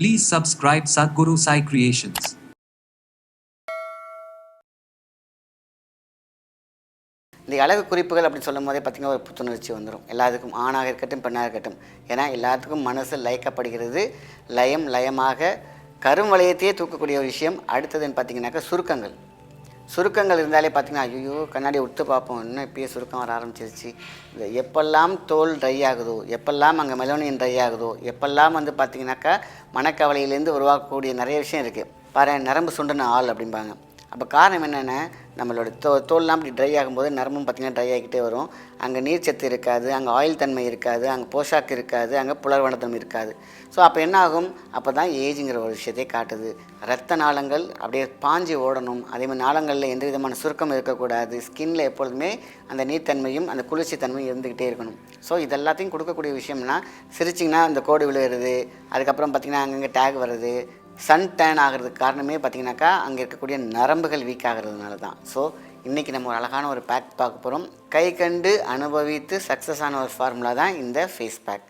Please subscribe Sadhguru Sai Creations. இந்த அழகு குறிப்புகள் அப்படின்னு சொல்லும் போதே பார்த்திங்கன்னா ஒரு புத்துணர்ச்சி வந்துடும் எல்லாத்துக்கும் ஆணாக இருக்கட்டும் பெண்ணாக இருக்கட்டும். ஏன்னா எல்லாத்துக்கும் மனசு லயக்கப்படுகிறது. லயம் லயமாக கரும் வளையத்தையே தூக்கக்கூடிய ஒரு விஷயம். அடுத்ததுன்னு பார்த்தீங்கன்னாக்கா சுருக்கங்கள். சுருக்கங்கள் இருந்தாலே பார்த்தீங்கன்னா ஐயோ கண்ணாடி உத்து பார்ப்போம். இன்னும் இப்பயே சுருக்கம் வர ஆரம்பிச்சிருச்சு. இந்த எப்பெல்லாம் தோல் ட்ரை ஆகுதோ எப்பெல்லாம் அங்கே மெலோனியன் ட்ரை ஆகுதோ எப்பெல்லாம் வந்து பார்த்தீங்கன்னாக்கா மனக்கவலையிலேருந்து உருவாக்கக்கூடிய நிறைய விஷயம் இருக்குது பாரு நரம்பு சுண்டன ஆள் அப்படிம்பாங்க. அப்போ காரணம் என்னென்னா நம்மளோட தோ தோல்லாம் அப்படி ட்ரை ஆகும்போது நரம்பும் பார்த்திங்கன்னா ட்ரை ஆகிக்கிட்டே வரும். அங்கே நீர்ச்சத்து இருக்காது அங்கே ஆயில் தன்மை இருக்காது அங்கே போஷாக்கு இருக்காது அங்கே புலர்வனத்தம் இருக்காது. ஸோ அப்போ என்ன ஆகும்? அப்போ தான் ஏஜுங்கிற ஒரு விஷயத்தை காட்டுது. ரத்த நாளங்கள் அப்படியே பாஞ்சு ஓடணும். அதே மாதிரி நாளங்களில் எந்த விதமான சுருக்கம் இருக்கக்கூடாது. ஸ்கின்ல எப்பொழுதுமே அந்த நீர்த்தன்மையும் அந்த குளிர்ச்சி தன்மையும் இருந்துக்கிட்டே இருக்கணும். ஸோ இதெல்லாத்தையும் கொடுக்கக்கூடிய விஷயம்னா சிரிச்சிங்கன்னா அந்த கோடு விழுகிறது அதுக்கப்புறம் பார்த்திங்கன்னா அங்கங்கே டேக் வருது சன் டேன் ஆகிறதுக்கு காரணமே பார்த்தீங்கன்னாக்கா அங்கே இருக்கக்கூடிய நரம்புகள் வீக் ஆகிறதுனால தான் ஸோ இன்றைக்கி நம்ம ஒரு அழகான ஒரு பேக் பார்க்க போகிறோம் கை கண்டு அனுபவித்து சக்ஸஸ் ஆன ஒரு ஃபார்முலா தான் இந்த ஃபேஸ் பேக்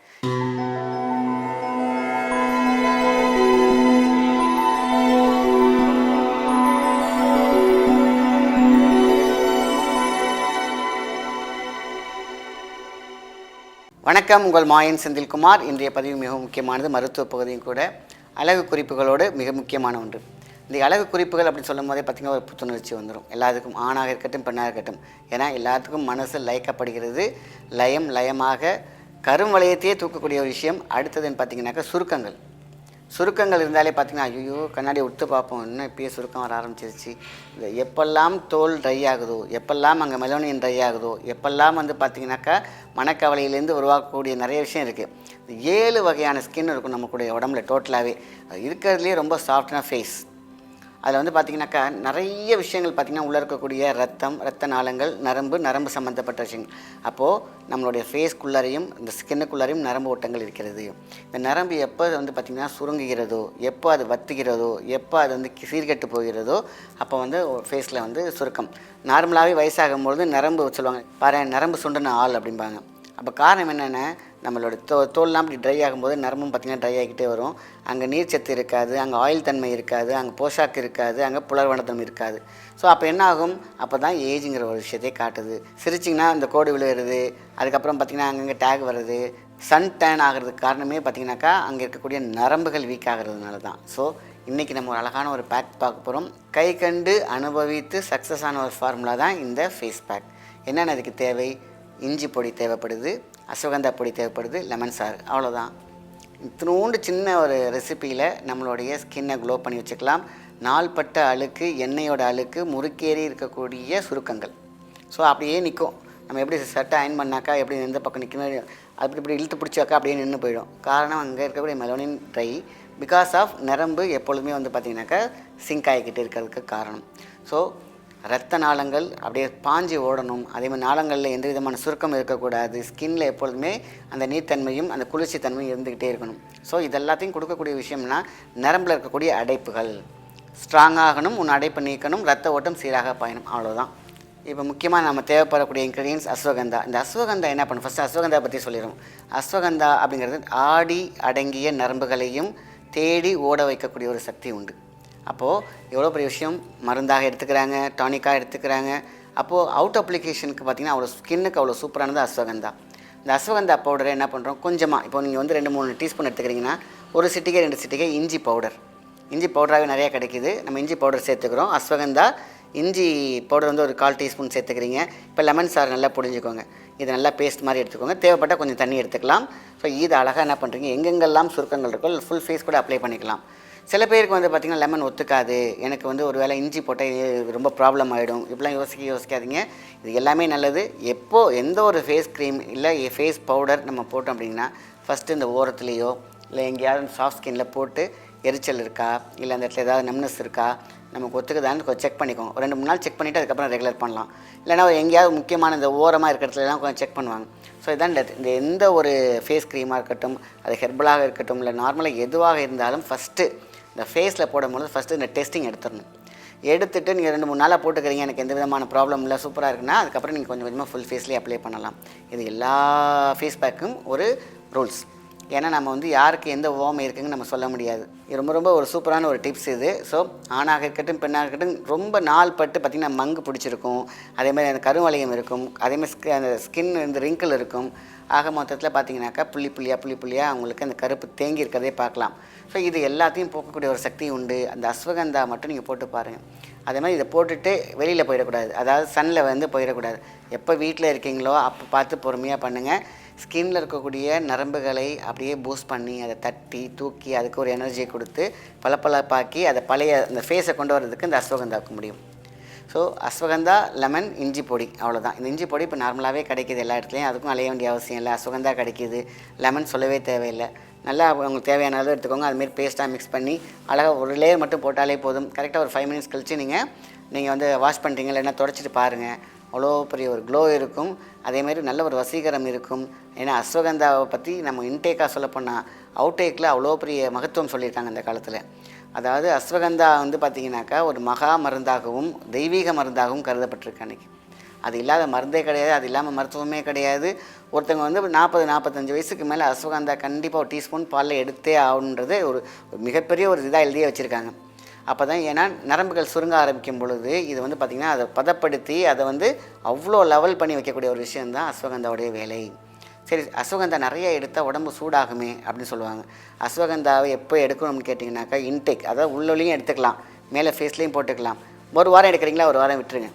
வணக்கம் உங்கள் மாயன் செந்தில்குமார். இன்றைய பதிவு மிக முக்கியமானது. மருத்துவ பகுதியும் கூட. அழகு குறிப்புகளோடு மிக முக்கியமான ஒன்று. இந்த அழகு குறிப்புகள் அப்படின்னு சொல்லும் போதே பார்த்திங்கன்னா ஒரு புத்துணர்ச்சி வந்துடும் எல்லாத்துக்கும் ஆணாக இருக்கட்டும் பெண்ணாக இருக்கட்டும். ஏன்னா எல்லாத்துக்கும் மனசு லயக்கப்படுகிறது லயம் லயமாக கரும் வளையத்தையே தூக்கக்கூடிய ஒரு விஷயம். அடுத்ததுன்னு பார்த்தீங்கன்னாக்கா சுருக்கங்கள். சுருக்கங்கள் இருந்தாலே பார்த்தீங்கன்னா ஐயோ கண்ணாடி விட்டு பார்ப்போம். இன்னும் இப்பயே சுருக்கம் வர ஆரம்பிச்சிருச்சு. இந்த எப்பெல்லாம் தோல் ட்ரை ஆகுதோ எப்பெல்லாம் அங்கே மெலோனியன் ட்ரை ஆகுதோ எப்பெல்லாம் வந்து பார்த்தீங்கன்னாக்கா மனக்கவலையிலேருந்து உருவாக்கக்கூடிய நிறைய விஷயம் இருக்குது ஏழு வகையான ஸ்கின் இருக்கும் நம்மளுடைய உடம்புல டோட்டலாகவே இருக்கிறதுலே ரொம்ப சாஃப்டான ஃபேஸ் அதில் வந்து பார்த்திங்கனாக்கா நிறைய விஷயங்கள் பார்த்திங்கன்னா உள்ளே இருக்கக்கூடிய ரத்தம் ரத்த நாளங்கள் நரம்பு நரம்பு சம்மந்தப்பட்ட விஷயங்கள். அப்போது நம்மளுடைய ஃபேஸ்க்குள்ளாரையும் இந்த ஸ்கின்னுக்குள்ளாரையும் நரம்பு ஓட்டங்கள் இருக்கிறது. இந்த நரம்பு எப்போ வந்து பார்த்திங்கன்னா சுருங்குகிறதோ எப்போ அது வத்துகிறதோ எப்போ அது வந்து சீர்கெட்டு போகிறதோ அப்போ வந்து ஃபேஸில் வந்து சுருக்கம். நார்மலாகவே வயசாகும்பொழுது நரம்பு சொல்லுவாங்க பாரு நரம்பு சுண்டுன ஆள் அப்படிம்பாங்க. அப்போ காரணம் என்னென்னா நம்மளோட தோ தோல்லாம் அப்படி ட்ரை ஆகும்போது நரம்பும் பார்த்திங்கன்னா ட்ரை ஆகிக்கிட்டே வரும். அங்கே நீர்ச்சத்து இருக்காது அங்கே ஆயில் தன்மை இருக்காது அங்கே போஷாக்கு இருக்காது அங்கே புலர்வனத்தன்மை இருக்காது. ஸோ அப்போ என்ன ஆகும்? அப்போ தான் ஏஜுங்கிற ஒரு விஷயத்தை காட்டுது. சிரிச்சிங்கன்னா இந்த கோடு விழுகிறது அதுக்கப்புறம் பார்த்திங்கன்னா அங்கங்கே டேக் வருது சன் டேன் ஆகிறதுக்கு காரணமே பார்த்திங்கனாக்கா அங்கே இருக்கக்கூடிய நரம்புகள் வீக் ஆகிறதுனால தான் ஸோ இன்றைக்கி நம்ம ஒரு அழகான ஒரு பேக் பார்க்க போகிறோம் கை கண்டு அனுபவித்து சக்ஸஸ் ஆன ஒரு ஃபார்முலா தான் இந்த ஃபேஸ் பேக் என்னென்ன அதுக்கு தேவை? இஞ்சி பொடி தேவைப்படுது அஸ்வகந்தா பொடி தேவைப்படுது லெமன் சாறு அவ்வளோதான் இத்தினோண்டு சின்ன ஒரு ரெசிப்பியில் நம்மளுடைய ஸ்கின்னை க்ளோ பண்ணி வச்சுக்கலாம். நாள்பட்ட அழுக்கு எண்ணெயோட அழுக்கு முறுக்கேறி இருக்கக்கூடிய சுருக்கங்கள். ஸோ அப்படியே நிற்கும் நம்ம எப்படி சட்டை அயன் பண்ணாக்கா எப்படி எந்த பக்கம் நிற்கணும் அப்படி இப்படி இழுத்து பிடிச்சாக்கா அப்படியே நின்று போயிடும். காரணம் அங்கே இருக்கக்கூடிய மெலோனின் ட்ரை பிகாஸ் ஆஃப் நரம்பு எப்பொழுதுமே வந்து பார்த்திங்கனாக்கா சிங்க் ஆகிக்கிட்டு இருக்கிறதுக்கு காரணம். ஸோ ரத்த நாளங்கள் அப்படியே பாஞ்சு ஓடணும். அதே மாதிரி நாளங்களில் எந்த விதமான சுருக்கம் இருக்கக்கூடாது. ஸ்கின்ல எப்பொழுதுமே அந்த நீர்த்தன்மையும் அந்த குளிர்ச்சி தன்மையும் இருந்துக்கிட்டே இருக்கணும். ஸோ இதெல்லாத்தையும் கொடுக்கக்கூடிய விஷயம்னா நரம்பில் இருக்கக்கூடிய அடைப்புகள். ஸ்ட்ராங் ஆகணும் உன் அடைப்பை நீக்கணும் ரத்த ஓட்டம் சீராக பாயணும். அவ்வளோதான் இப்போ முக்கியமாக நம்ம தேவைப்படக்கூடிய இன்க்ரீடியன்ஸ் அஸ்வகந்தா. இந்த அஸ்வகந்தா என்ன பண்ணும் ஃபஸ்ட்டு அஸ்வகந்தா பற்றி சொல்லிடுவோம் அஸ்வகந்தா அப்படிங்கிறது ஆடி அடங்கிய நரம்புகளையும் தேடி ஓட வைக்கக்கூடிய ஒரு சக்தி உண்டு. அப்போது எவ்வளோ பெரிய விஷயம்? மருந்தாக எடுத்துக்கிறாங்க டானிக்காக எடுத்துக்கிறாங்க. அப்போது அவுட் அப்ளிகேஷனுக்கு பார்த்திங்கன்னா அவ்வளோ ஸ்கின்னுக்கு அவ்வளோ சூப்பரானது அஸ்வகந்தா. இந்த அஸ்வகந்தா பவுடரை என்ன பண்ணுறோம் கொஞ்சமாக இப்போ நீங்கள் வந்து ரெண்டு மூணு டீஸ்பூன் எடுத்துக்கிறீங்கன்னா ஒரு சிட்டிகை ரெண்டு சிட்டிகை இஞ்சி பவுடர் இஞ்சி பவுடராகவே நிறையா கிடைக்கிது. நம்ம இஞ்சி பவுடர் சேர்த்துக்கிறோம். அஸ்வகந்தா இஞ்சி பவுடர் வந்து ஒரு கால் டீஸ்பூன் சேர்த்துக்கிறீங்க. இப்போ லெமன் சாறு நல்லா புரிஞ்சுக்கோங்க இது நல்லா பேஸ்ட் மாதிரி எடுத்துக்கோங்க. தேவைப்பட்டால் கொஞ்சம் தண்ணி எடுத்துக்கலாம். ஸோ இது அழகாக என்ன பண்ணுறீங்க எங்கெங்கெல்லாம் சுருக்கங்கள் இருக்கோ ஃபுல் ஃபேஸ் கூட அப்ளை பண்ணிக்கலாம். சில பேருக்கு வந்து பார்த்திங்கன்னா லெமன் ஒத்துக்காது. எனக்கு வந்து ஒரு வேளை இஞ்சி போட்டால் ரொம்ப ப்ராப்ளம் ஆகிடும் இப்படிலாம் யோசிக்க யோசிக்காதீங்க. இது எல்லாமே நல்லது. எப்போது எந்த ஒரு ஃபேஸ் க்ரீம் இல்லை ஃபேஸ் பவுடர் நம்ம போட்டோம் அப்படின்னா ஃபஸ்ட்டு இந்த ஓரத்துலேயோ இல்லை எங்கேயாவது சாஃப்ட் ஸ்கின்னில் போட்டு எரிச்சல் இருக்கா? இல்லை அந்த இடத்துல ஏதாவது நம்னஸ் இருக்கா? நமக்கு ஒத்துக்குதான்னு கொஞ்சம் செக் பண்ணிக்கோங்க. ஒரு ரெண்டு மூணு நாள் செக் பண்ணிவிட்டு அதுக்கப்புறம் ரெகுலர் பண்ணலாம். இல்லைனா எங்கேயாவது முக்கியமான இந்த ஓரமாக இருக்கிற இடத்துலலாம் கொஞ்சம் செக் பண்ணுவாங்க. ஸோ இதான் இந்த இந்த எந்த ஒரு ஃபேஸ் க்ரீமாக இருக்கட்டும் அது ஹெர்பலாக இருக்கட்டும் இல்லை நார்மலாக எதுவாக இருந்தாலும் ஃபஸ்ட்டு இந்த ஃபேஸில் போடும்பொழுது ஃபஸ்ட்டு இந்த டெஸ்டிங் எடுத்துடணும். எடுத்துட்டு நீங்கள் ரெண்டு மூணு நாளாக போட்டுக்கிறீங்க எனக்கு எந்த விதமான ப்ராப்ளம் இல்லை சூப்பராக இருக்குன்னா அதுக்கப்புறம் நீங்கள் கொஞ்சம் கொஞ்சமாக ஃபுல் ஃபேஸ்லேயே அப்ளை பண்ணலாம். இது எல்லா ஃபேஸ் பேக்கும் ஒரு ரூல்ஸ் ஏன்னா நம்ம வந்து யாருக்கு எந்த ஓமை இருக்குன்னு நம்ம சொல்ல முடியாது. ரொம்ப ரொம்ப ஒரு சூப்பரான ஒரு டிப்ஸ் இது. ஸோ ஆணாக இருக்கட்டும் பெண்ணாக இருக்கட்டும் ரொம்ப நாள் பட்டு பார்த்திங்கன்னா மங்கு பிடிச்சிருக்கும். அதேமாதிரி அந்த கருவளையம் இருக்கும். அதேமாதிரி ஸ்கி அந்த ஸ்கின் இந்த ரிங்கிள் இருக்கும். ஆக மொத்தத்தில் பார்த்தீங்கன்னாக்கா புள்ளி புள்ளியாக புள்ளி புள்ளியாக அவங்களுக்கு அந்த கருப்பு தேங்கி இருக்கிறதே பார்க்கலாம். ஸோ இது எல்லாத்தையும் போக்கக்கூடிய ஒரு சக்தி உண்டு. அந்த அஸ்வகந்தா மட்டும் நீங்கள் போட்டு பாருங்கள் அதே மாதிரி இதை போட்டுட்டு வெளியில் போயிடக்கூடாது. அதாவது சன்னில் வந்து போயிடக்கூடாது. எப்போ வீட்டில் இருக்கீங்களோ அப்போ பார்த்து பொறுமையாக பண்ணுங்கள் ஸ்கின்ல இருக்கக்கூடிய நரம்புகளை அப்படியே பூஸ்ட் பண்ணி அதை தட்டி தூக்கி அதுக்கு ஒரு எனர்ஜியை கொடுத்து பளபளப்பாக்கி அதை பழைய அந்த ஃபேஸை கொண்டு வர்றதுக்கு இந்த அஸ்வகந்தாக்க முடியும். ஸோ அஸ்வகந்தா லெமன் இஞ்சி பொடி அவ்வளோதான் இந்த இஞ்சி பொடி இப்போ நார்மலாகவே கிடைக்கிது எல்லா இடத்துலையும். அதுக்கும் அலைய வேண்டிய அவசியம் இல்லை. அஸ்வகந்தா கிடைக்கிது. லெமன் சொல்லவே தேவையில்லை. நல்லா உங்களுக்கு தேவையான அளவு எடுத்துக்கோங்க. அதுமாரி பேஸ்ட்டாக மிக்ஸ் பண்ணி அழகாக ஒரு லேயர் மட்டும் போட்டாலே போதும். கரெக்டாக ஒரு ஃபைவ் மினிட்ஸ் கழிச்சு நீங்கள் நீங்கள் வந்து வாஷ் பண்ணுறீங்க இல்லைன்னா தொடச்சிட்டு பாருங்கள் அவ்வளோ பெரிய ஒரு க்ளோ இருக்கும். அதேமாரி நல்ல ஒரு வசீகரம் இருக்கும். ஏன்னா அஸ்வகந்தாவை பற்றி நம்ம இன்டேக்காக சொல்லப்போனால் அவுட்டேக்கில் அவ்வளோ பெரிய மகத்துவம் சொல்லியிருக்காங்க அந்த காலத்தில். அதாவது அஸ்வகந்தா வந்து பார்த்திங்கனாக்கா ஒரு மகா மருந்தாகவும் தெய்வீக மருந்தாகவும் கருதப்பட்டிருக்கு அன்றைக்கி அது இல்லாத மருந்தே கிடையாது. அது இல்லாமல் மருத்துவமே கிடையாது. ஒருத்தவங்க வந்து நாற்பது நாற்பத்தஞ்சு வயசுக்கு மேலே அஸ்வகந்தா கண்டிப்பாக ஒரு டீஸ்பூன் பாலில் எடுத்தே ஆகணுன்றது ஒரு ஒரு மிகப்பெரிய ஒரு இதாக எழுதியே வச்சுருக்காங்க. அப்போ தான் ஏன்னா நரம்புகள் சுருங்க ஆரம்பிக்கும் பொழுது இது வந்து பார்த்திங்கன்னா அதை பதப்படுத்தி அதை வந்து அவ்வளோ லெவல் பண்ணி வைக்கக்கூடிய ஒரு விஷயந்தான் அஸ்வகந்தாவுடைய வேலை. சரி அஸ்வகந்தா நிறைய எடுத்தால் உடம்பு சூடாகுமே அப்படின்னு சொல்லுவாங்க. அஸ்வகந்தாவை எப்போ எடுக்கணும்னு கேட்டிங்கனாக்கா இன்டேக் அதாவது உள்ளொலியும் எடுத்துக்கலாம் மேலே ஃபேஸ்லேயும் போட்டுக்கலாம். ஒரு வாரம் எடுக்கிறீங்களா? ஒரு வாரம் விட்டுருங்க.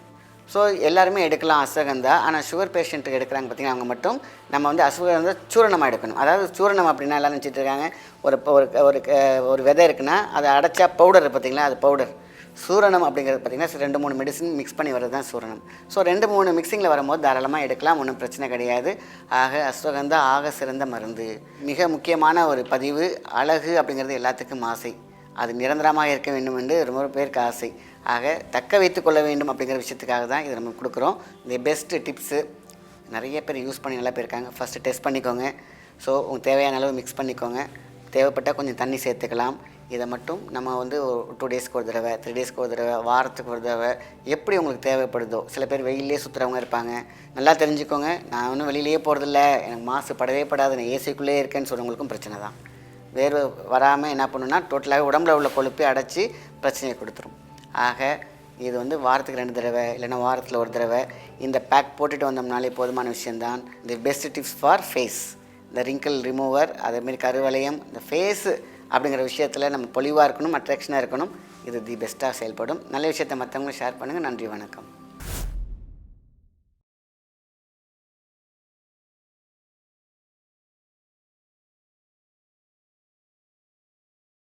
ஸோ எல்லாருமே எடுக்கலாம் அஸ்வகந்தா ஆனால் சுகர் பேஷண்ட்டுக்கு எடுக்கிறாங்க பார்த்தீங்கன்னா அவங்க மட்டும் நம்ம வந்து அஸ்வகந்தா சூரணமாக எடுக்கணும். அதாவது சூரணம் அப்படின்னா எல்லாம் நினச்சிட்டு இருக்காங்க ஒரு ஒரு ஒரு க- ஒரு விதை இருக்குன்னா அதை அடைச்சா பவுடர் பார்த்திங்களா அது பவுடர் சூரணம் அப்படிங்கிறது பார்த்தீங்கன்னா ரெண்டு மூணு மெடிசன் மிக்ஸ் பண்ணி வர்றது தான் சூரணம். ஸோ ரெண்டு மூணு மிக்சிங்கில் வரும்போது தாராளமாக எடுக்கலாம் ஒன்றும் பிரச்சனை கிடையாது. ஆக அஸ்வகந்தா ஆக சிறந்த மருந்து. மிக முக்கியமான ஒரு பதிவு அழகு அப்படிங்கிறது எல்லாத்துக்கும் ஆசை. அது நிரந்தரமாக இருக்க வேண்டும் என்று ரொம்ப பேருக்கு ஆசை. ஆக தக்க வைத்து கொள்ள வேண்டும் அப்படிங்கிற விஷயத்துக்காக தான் இதை நம்ம கொடுக்குறோம். இந்த பெஸ்ட்டு டிப்ஸு நிறைய பேர் யூஸ் பண்ணி நல்லா போயிருக்காங்க. ஃபஸ்ட்டு டெஸ்ட் பண்ணிக்கோங்க. ஸோ உங்களுக்கு தேவையான அளவு மிக்ஸ் பண்ணிக்கோங்க. தேவைப்பட்டால் கொஞ்சம் தண்ணி சேர்த்துக்கலாம். இதை மட்டும் நம்ம வந்து ஒரு டூ டேஸ்க்கு ஒரு தடவை த்ரீ டேஸ்க்கு ஒரு தடவை வாரத்துக்கு ஒரு தடவை எப்படி உங்களுக்கு தேவைப்படுதோ. சில பேர் வெயிலே சுற்றுறவங்க இருப்பாங்க. நல்லா தெரிஞ்சுக்கோங்க. நான் ஒன்றும் வெளியிலேயே போகிறதில்ல எனக்கு மாசு படவே படாது. நான் ஏசிக்குள்ளே இருக்கேன்னு சொல்கிறவங்களுக்கும் பிரச்சனை தான். வேர்வை வராமல் என்ன பண்ணுன்னா டோட்டலாகவே உடம்புல உள்ள கொழுப்பை அடைச்சி பிரச்சனையை கொடுத்துரும். ஆக இது வந்து வாரத்துக்கு ரெண்டு தடவை இல்லைன்னா வாரத்தில் ஒரு தடவை. இந்த பேக் போட்டுட்டு வந்தோம்னாலே போதுமான விஷயந்தான் the best tips for face இந்த ரிங்கிள் ரிமூவர் அதேமாரி கருவளையம் இந்த ஃபேஸு அப்படிங்கிற விஷயத்தில் நம்ம பொலிவாக இருக்கணும் அட்ராக்ஷனாக இருக்கணும். இது தி பெஸ்ட்டாக செயல்படும். நல்ல விஷயத்தை மற்றவங்களும் ஷேர் பண்ணுங்கள் நன்றி வணக்கம்.